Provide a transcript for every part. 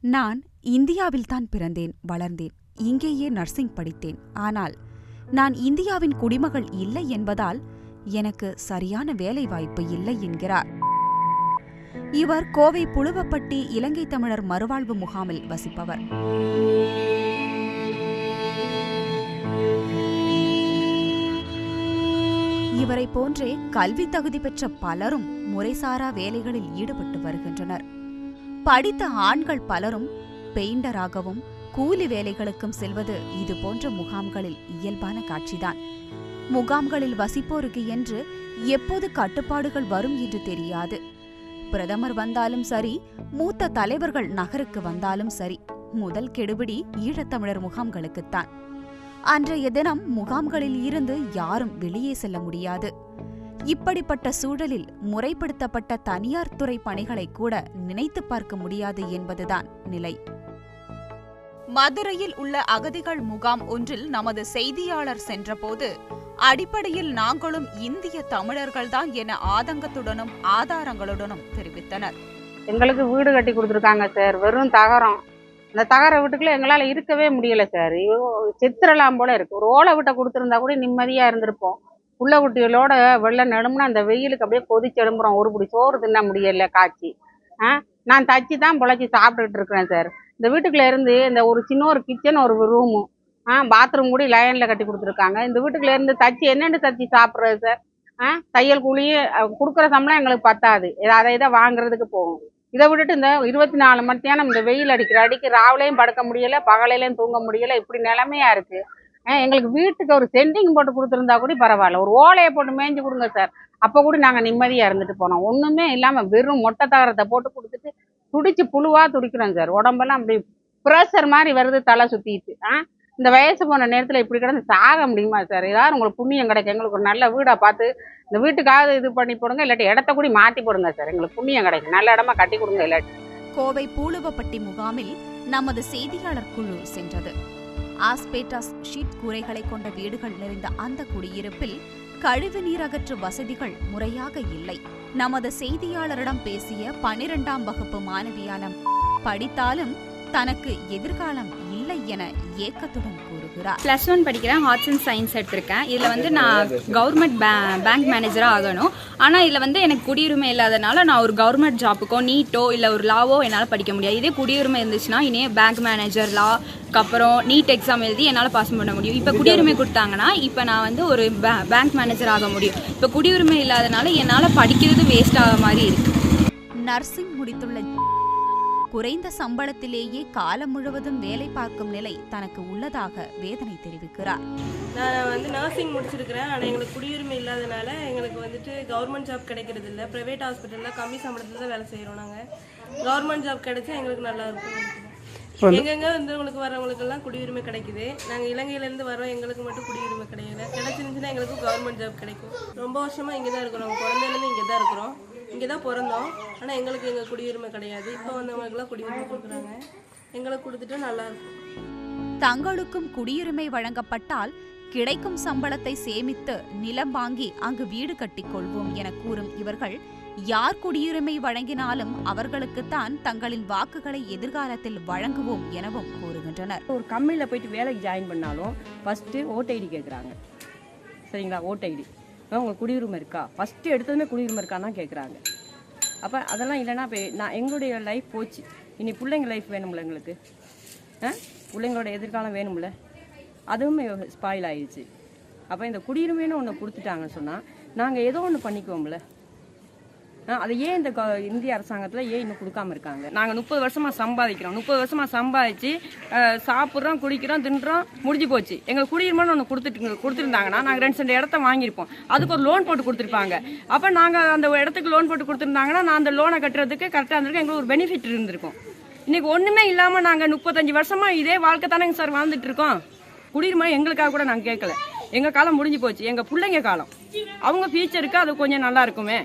நான் இந்தியாவில்தான் பிறந்தேன் வளர்ந்தேன் இங்கேயே நர்சிங் படித்தேன். ஆனால் நான் இந்தியாவின் குடிமகள் இல்லை என்பதால் எனக்கு சரியான வேலைவாய்ப்பு இல்லை என்கிறார். இவர் கோவை புழுவப்பட்டி இலங்கை தமிழர் மறுவாழ்வு முகாமில் வசிப்பவர். இவரை போன்றே கல்வி தகுதி பெற்ற பலரும் முறைசாரா வேலைகளில் ஈடுபட்டு வருகின்றனர். படித்த ஆண்கள் பலரும் பெயிண்டராகவும் கூலி வேலைகளுக்கும் செல்வது இது போன்ற முகாம்களில் இயல்பான காட்சிதான். முகாம்களில் வசிப்போருக்கு என்று எப்போது கட்டுப்பாடுகள் வரும் என்று தெரியாது. பிரதமர் வந்தாலும் சரி மூத்த தலைவர்கள் நகருக்கு வந்தாலும் சரி முதல் கெடுபிடி ஈழத்தமிழர் முகாம்களுக்குத்தான். அன்றைய தினம் முகாம்களில் இருந்து யாரும் வெளியே செல்ல முடியாது. இப்படிப்பட்ட சூழலில் முறைப்படுத்தப்பட்ட தனியார் துறை பணிகளை கூட நினைத்து பார்க்க முடியாது என்பதுதான் நிலை. மதுரையில் உள்ள அகதிகள் முகாம் ஒன்றில் நமது செய்தியாளர் சென்றபோது அடிப்படையில் நாங்களும் இந்திய தமிழர்கள்தான் என ஆதங்கத்துடனும் ஆதாரங்களுடனும் தெரிவித்தனர். எங்களுக்கு வீடு கட்டி கொடுத்துருக்காங்க சார். வெறும் தகரம். இந்த தகர வீட்டுக்குள்ள எங்களால் இருக்கவே முடியல சார். சித்திரலாம் போல இருக்கு. ஒரு ஓலை வீட்டை கொடுத்துருந்தா கூட நிம்மதியாக இருந்திருப்போம். புள்ள குட்டிகளோட வெள்ள நடுமுன்னா அந்த வெயிலுக்கு அப்படியே கொதிச்சு எழும்புறோம். ஒரு பிடி சோறு தின்ன முடியல காய்ச்சி. ஆ? நான் தச்சு தான் பிழைச்சி சாப்பிட்டுக்கிட்டு இருக்கிறேன் சார் இந்த வீட்டுக்குள்ள இருந்து இந்த ஒரு சின்ன ஒரு கிச்சன் ஒரு ரூமு ஆ பாத்ரூம் கூட லைனில் கட்டி கொடுத்துருக்காங்க. இந்த வீட்டுக்குள்ள இருந்து தச்சு என்னென்னு தச்சு சாப்பிட்றது சார் ஆ? தையல் கூலியே கொடுக்குற சம்பளம் எங்களுக்கு பத்தாது. அதை இதை வாங்குறதுக்கு போகும். இதை விட்டுட்டு இந்த இருபத்தி நாலு மணி நேரம் இந்த வெயில் அடிக்கிற அடிக்கு ராவிலையும் படுக்க முடியலை பகலையிலையும் தூங்க முடியலை. இப்படி நிலமையா இருக்குது எங்களுக்கு வீட்டுக்கு ஒரு சென்டிங் போட்டு கொடுத்துருந்தா கூட பரவாயில்ல. ஒரு ஓலையை போட்டு மேய்ஞ்சு கொடுங்க சார் அப்போ கூட நாங்கள் நிம்மதியாக இருந்துட்டு போனோம். ஒன்றுமே இல்லாமல் வெறும் மொட்டை தகரத்தை போட்டு கொடுத்துட்டு துடிச்சு புழுவா துடிக்கிறோம் சார் உடம்பெல்லாம் அப்படி ப்ரெஷர் மாதிரி வருது தலை சுற்றிட்டு ஆ இந்த வயசு போன நேரத்தில் இப்படி கிடந்து சாக முடியுமா சார் ஏதாவது உங்களுக்கு புண்ணியம் கிடைக்கும். எங்களுக்கு ஒரு நல்ல வீடாக பார்த்து இந்த வீட்டுக்காவது இது பண்ணி போடுங்க இல்லாட்டி இடத்த கூட மாற்றி போடுங்க சார் எங்களுக்கு புண்ணியம் கிடைக்கும். நல்ல இடமா கட்டி கொடுங்க இல்லாட்டி. கோவை பூலுவப்பட்டி முகாமில் நமது செய்தியாளர் குழு சென்றது. ஆஸ்பேட்டாஸ் ஷீட் கூரைகளை கொண்ட வீடுகள் நிறைந்த அந்த குடியிருப்பில் கழிவு நீர் அகற்று வசதிகள் முறையாக இல்லை. நமது செய்தியாளரிடம் பேசிய பனிரெண்டாம் வகுப்பு மாணவியான படித்தாலும் தனக்கு எதிர்காலம் இல்லை என ஏக்கத்துடன் கூறுகிறார். ப்ளஸ் ஒன் படிக்கிறேன் ஆர்ட்ஸ் அண்ட் சயின்ஸ் எடுத்திருக்கேன். இதில் வந்து நான் கவர்மெண்ட் பே பேங்க் மேனேஜராக ஆகணும். ஆனால் இதில் வந்து எனக்கு குடியுரிமை இல்லாதனால நான் ஒரு கவர்மெண்ட் ஜாப்புக்கோ நீட்டோ இல்லை ஒரு லாவோ என்னால் படிக்க முடியாது. இதே குடியுரிமை இருந்துச்சுன்னா இனே பேங்க் மேனேஜர் லா அப்புறம் நீட் எக்ஸாம் எழுதி என்னால் பாஸ் பண்ண முடியும். இப்போ குடியுரிமை கொடுத்தாங்கன்னா இப்போ நான் வந்து ஒரு பேங்க் மேனேஜர் ஆக முடியும். இப்போ குடியுரிமை இல்லாதனால என்னால் படிக்கிறது வேஸ்ட் ஆக மாதிரி இருக்கு. நர்சிங் முடித்துள்ள குறைந்த சம்பளத்திலேயே காலம் முழுவதும் வேலை பார்க்கும் நிலை தனக்கு உள்ளதாக வேதனை தெரிவிக்கிறார். நான் வந்து நர்சிங் முடிச்சிருக்கிறேன். ஆனால் எங்களுக்கு குடியுரிமை இல்லாதனால எங்களுக்கு வந்துட்டு கவர்மெண்ட் ஜாப் கிடைக்கிறது இல்லை. ப்ரைவேட் ஹாஸ்பிட்டலில் கம்மி சம்பளத்தில் தான் வேலை செய்கிறோம் நாங்கள் கவர்மெண்ட் ஜாப் கிடைச்சா எங்களுக்கு நல்லா இருக்கும். எங்கெங்க வந்து உங்களுக்கு வரவங்களுக்கெல்லாம் குடியுரிமை கிடைக்குது. நாங்கள் இலங்கையிலேருந்து வரோம் எங்களுக்கு மட்டும் குடியுரிமை கிடைக்கல கிடைச்சிருந்துச்சுன்னா எங்களுக்கு கவர்மெண்ட் ஜாப் கிடைக்கும். ரொம்ப வருஷமாக இங்கே தான் இருக்கிறோம். குழந்தையிலேருந்து இங்கே தான் இருக்கிறோம். இங்கே தான் பிறந்தோம். ஆனால் எங்களுக்கு எங்கள் குடியுரிமை கிடையாது. இப்போ வந்தவங்களுக்குலாம் குடியுரிமை கொடுக்குறாங்க. எங்களுக்கு கொடுத்துட்டா நல்லா இருக்கும். தங்களுக்கும் குடியுரிமை வழங்கப்பட்டால் கிடைக்கும் சம்பளத்தை சேமித்து நிலம் வாங்கி அங்கு வீடு கட்டிக் கொள்வோம் என கூறும் இவர்கள் யார் குடியுரிமை வழங்கினாலும் அவர்களுக்குத்தான் தங்களின் வாக்குகளை எதிர்காலத்தில் வழங்குவோம் எனவும் கூறுகின்றனர். ஒரு கம்பெனியில் போயிட்டு வேலைக்கு ஜாயின் பண்ணாலும் ஃபஸ்ட்டு ஓட் ஐடி கேட்குறாங்க சரிங்களா? Vote ID. உங்களுக்கு குடியுரிமை இருக்கா? ஃபஸ்ட்டு எடுத்ததுமே குடியுரிமை இருக்கான்னு தான் கேட்குறாங்க அப்போ அதெல்லாம் இல்லைன்னா இப்போ நான் எங்களுடைய லைஃப் போச்சு. இனி பிள்ளைங்க லைஃப் வேணும்ல எங்களுக்கு? ஆ? பிள்ளைங்களோட எதிர்காலம் வேணும்ல? அதுவும் ஸ்பாயில் ஆயிடுச்சு. அப்போ இந்த குடியுரிமைன்னு ஒன்று கொடுத்துட்டாங்கன்னு சொன்னால் நாங்கள் ஏதோ ஒன்று பண்ணிக்குவோம்ல? அதை ஏன் இந்த க- இந்திய அரசாங்கத்தில் ஏன் இன்னும் கொடுக்காம இருக்காங்க? நாங்கள் முப்பது வருஷமாக சம்பாதிக்கிறோம். முப்பது வருஷமாக சம்பாதிச்சு சாப்பிட்றோம் குடிக்கிறோம் தின்றோம் முடிஞ்சு போச்சு. எங்களுக்கு குடியுரிமைன்னு ஒன்று கொடுத்துட்டு கொடுத்துருந்தாங்கன்னா நாங்கள் ரெண்டு சென்ட் இடத்த வாங்கியிருப்போம். அதுக்கு ஒரு லோன் போட்டு கொடுத்துருப்பாங்க. அப்போ நாங்கள் அந்த இடத்துக்கு லோன் போட்டு கொடுத்துருந்தாங்கன்னா நான் அந்த லோனை கட்டுறதுக்கு கரெக்டாக இருந்திருக்கும். எங்களுக்கு ஒரு பெனிஃபிட் இருந்திருக்கும். இன்னைக்கு ஒன்றுமே இல்லாமல் நாங்கள் முப்பத்தஞ்சு வருஷமாக இதே வாழ்க்கை தானேங்க சார் வாழ்ந்துட்டு இருக்கோம். குடியுரிமை எங்களுக்காக கூட நாங்கள் கேட்கல. எங்கள் காலம் முடிஞ்சு போச்சு. எங்கள் பிள்ளைங்க காலம். அவங்க ஃபியூச்சருக்கு அது கொஞ்சம் நல்லா இருக்குமே.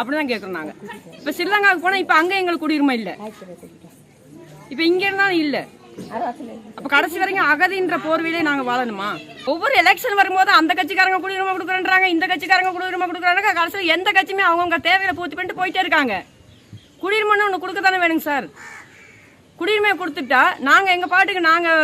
அப்படிதான் கேட்குறோம் நாங்கள் இப்போ ஸ்ரீலங்காவுக்கு போனால் இப்போ அங்கே எங்களுக்கு குடியுரிமை இல்லை? இப்போ இங்கே இருந்தாலும் இல்லை. அப்ப கடைசி வரைக்கும் அகதின்ற போர்வையிலே நாங்க வாழணுமா? ஒவ்வொரு எலெக்ஷன் வரும்போது அந்த கட்சிக்காரங்க குடியுரிமை கொடுக்குறேன்றாங்க இந்த கட்சிக்காரங்க குடியுரிமை கொடுக்குறாங்க கடைசியில் எந்த கட்சியுமே அவங்கவுங்க தேவையில பூர்த்தி பண்ணிட்டு போயிட்டே இருக்காங்க. குடியுரிமைன்னு ஒன்று கொடுக்க தானே வேணுங்க சார். குடியுரிமையை கொடுத்துட்டா நாங்கள் எங்கள் பாட்டுக்கு நாங்கள்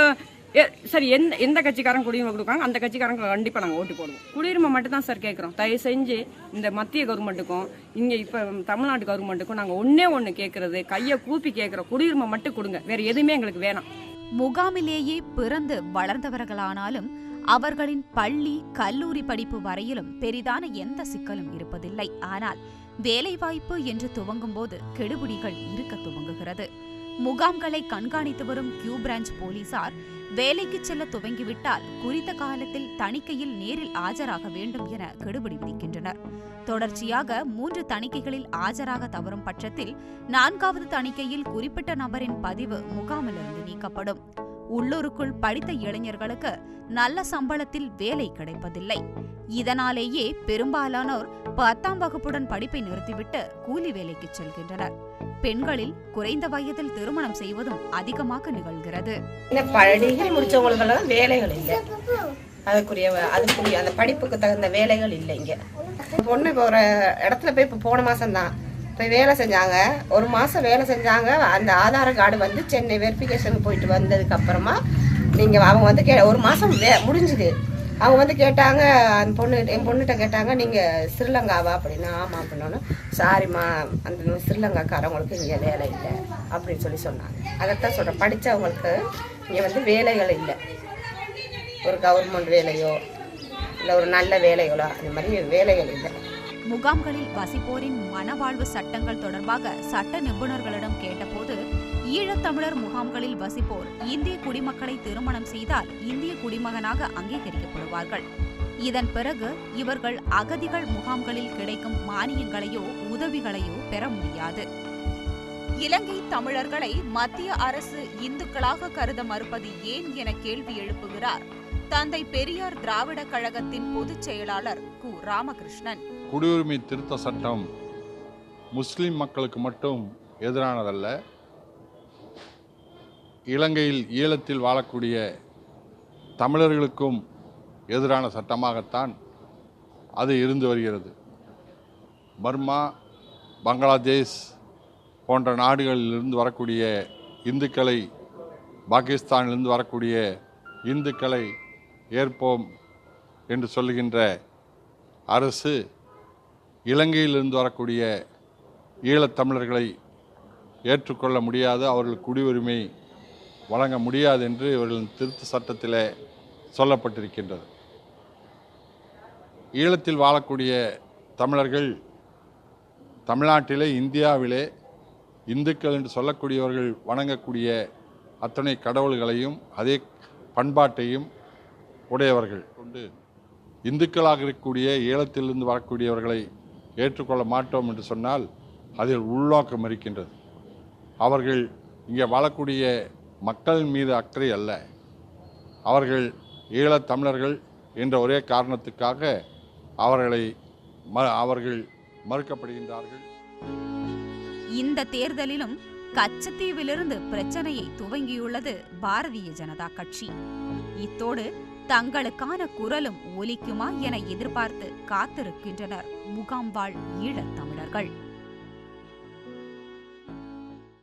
சரி எந்த எந்த கட்சிக்காரன் குடியுரிமை கொடுக்காங்க அந்த கட்சிக்காரங்க கண்டிப்பாக நாங்கள் ஓட்டு போடுவோம். குடியுரிமை மட்டும் தான் சார் கேட்குறோம் தயவு செஞ்சு இந்த மத்திய கவர்மெண்ட்டுக்கும் இங்கே இப்போ தமிழ்நாடு கவர்மெண்ட்டுக்கும் நாங்கள் ஒன்றே ஒன்று கேட்குறது கையை கூப்பி கேட்குறோம் குடியுரிமை மட்டும் கொடுங்க. வேறு எதுவுமே எங்களுக்கு வேணாம். முகாமிலேயே பிறந்து வளர்ந்தவர்களானாலும் அவர்களின் பள்ளி கல்லூரி படிப்பு வரையிலும் பெரிதான எந்த சிக்கலும் இருப்பதில்லை. ஆனால் வேலைவாய்ப்பு என்று துவங்கும்போது கெடுபிடிகள் இருக்க துவங்குகிறது. முகாம்களை கண்காணித்து வரும் கியூ பிரான்ச் போலீசார் வேலைக்கு செல்ல துவங்கிவிட்டால் குறித்த காலத்தில் தணிக்கையில் நேரில் ஆஜராக வேண்டும் என கெடுபிடி விதிக்கின்றனர். தொடர்ச்சியாக மூன்று தணிக்கைகளில் ஆஜராக தவறும் பட்சத்தில் நான்காவது தணிக்கையில் குறிப்பிட்ட நபரின் பதிவு முகாமிலிருந்து நீக்கப்படும். உள்ளூருக்குள் படித்த இளைஞர்களுக்கு நல்ல சம்பளத்தில் வேலை கிடைப்பதில்லை. இதனாலேயே பெரும்பாலானோர் பத்தாம் வகுப்புடன் படிப்பை நிறுத்திவிட்டு கூலி வேலைக்கு செல்கின்றனர். பெண்களில் குறைந்த வயதில் திருமணம் செய்வதும் அதிகமாக நிகழ்கிறது. இந்த டிகிரி முடிச்சவங்களுக்கெல்லாம் வேலைகள் இல்லை. அதுக்குரிய அதுக்குரிய அந்த படிப்புக்கு தகுந்த வேலைகள் இல்லை இங்க. பொண்ணு இப்போ ஒரு இடத்துல போய் இப்போ போன மாதம்தான் போய் வேலை செஞ்சாங்க. ஒரு மாதம் வேலை செஞ்சாங்க. அந்த ஆதார் கார்டு வந்து சென்னை வெரிஃபிகேஷனுக்கு போயிட்டு வந்ததுக்கு அப்புறமா நீங்கள் அவங்க வந்து கே ஒரு மாதம் வே முடிஞ்சுது. அவங்க வந்து கேட்டாங்க அந்த பொண்ணு என் பொண்ணுகிட்ட கேட்டாங்க நீங்கள் ஸ்ரீலங்காவா? அப்படின்னா ஆமாம் அப்படின்னோன்னு. சாரிம்மா அந்த ஸ்ரீலங்காக்காரவங்களுக்கு இங்கே வேலை இல்லை அப்படின்னு சொல்லி சொன்னாங்க. அதைத்தான் சொல்கிறேன் படித்தவங்களுக்கு இங்கே வந்து வேலைகள் இல்லை. ஒரு கவர்மெண்ட் வேலையோ இல்லை ஒரு நல்ல வேலைகளோ அந்த மாதிரி வேலைகள் இல்லை. முகாம்களில் வசிப்போரின் மனவாழ்வு சட்டங்கள் தொடர்பாக சட்ட நிபுணர்களிடம் கேட்டபோது ஈழத்தமிழர் முகாம்களில் வசிப்போர் இந்திய குடிமக்களை திருமணம் செய்தால் இந்திய குடிமகனாக அங்கீகரிக்கப்படுவார்கள். இதன் பிறகு இவர்கள் அகதிகள் முகாம்களில் கிடைக்கும் மானியங்களையோ உதவிகளையோ பெற முடியாது. இலங்கை தமிழர்களை மத்திய அரசு இந்துக்களாக கருத மறுப்பது ஏன் என கேள்வி எழுப்புகிறார் தந்தை பெரியார் திராவிட கழகத்தின் பொதுச் செயலாளர் கு. ராமகிருஷ்ணன். குடியுரிமை திருத்த சட்டம் முஸ்லிம் மக்களுக்கு மட்டும் எதிரானதல்ல. இலங்கையில் ஈழத்தில் வாழக்கூடிய தமிழர்களுக்கும் எதிரான சட்டமாகத்தான் அது இருந்து வருகிறது. பர்மா பங்களாதேஷ் போன்ற நாடுகளிலிருந்து வரக்கூடிய இந்துக்களை பாகிஸ்தானிலிருந்து வரக்கூடிய இந்துக்களை ஏற்போம் என்று சொல்லுகின்ற அரசு இலங்கையிலிருந்து வரக்கூடிய ஈழத்தமிழர்களை ஏற்றுக்கொள்ள முடியாது அவர்கள் குடியுரிமை வழங்க முடியாது என்று இவர்களின் திருத்த சட்டத்திலே சொல்லப்பட்டிருக்கின்றது. ஈழத்தில் வாழக்கூடிய தமிழர்கள் தமிழ்நாட்டிலே இந்தியாவிலே இந்துக்கள் என்று சொல்லக்கூடியவர்கள் வணங்கக்கூடிய அத்தனை கடவுள்களையும் அதே பண்பாட்டையும் உடையவர்கள் கொண்டு இந்துக்களாக இருக்கக்கூடிய ஈழத்திலிருந்து வரக்கூடியவர்களை ஏற்றுக்கொள்ள மாட்டோம் என்று சொன்னால் அதில் உள்நோக்கம் இருக்கின்றது. அவர்கள் இங்கே வாழக்கூடிய மக்கள் மீது அக்கறை அல்ல. அவர்கள் ஈழத் தமிழர்கள் என்ற ஒரே காரணத்துக்காக அவர்களை அவர்கள் மறுக்கப்படுகின்றார்கள். இந்த தேர்தலிலும் கச்சத்தீவிலிருந்து பிரச்சனையை துவங்கியுள்ளது பாரதிய ஜனதா கட்சி. இத்தோடு தங்களுக்கான குரலும் ஒலிக்குமா என எதிர்பார்த்து காத்திருக்கின்றனர் முகாம்வாழ் ஈழத் தமிழர்கள்.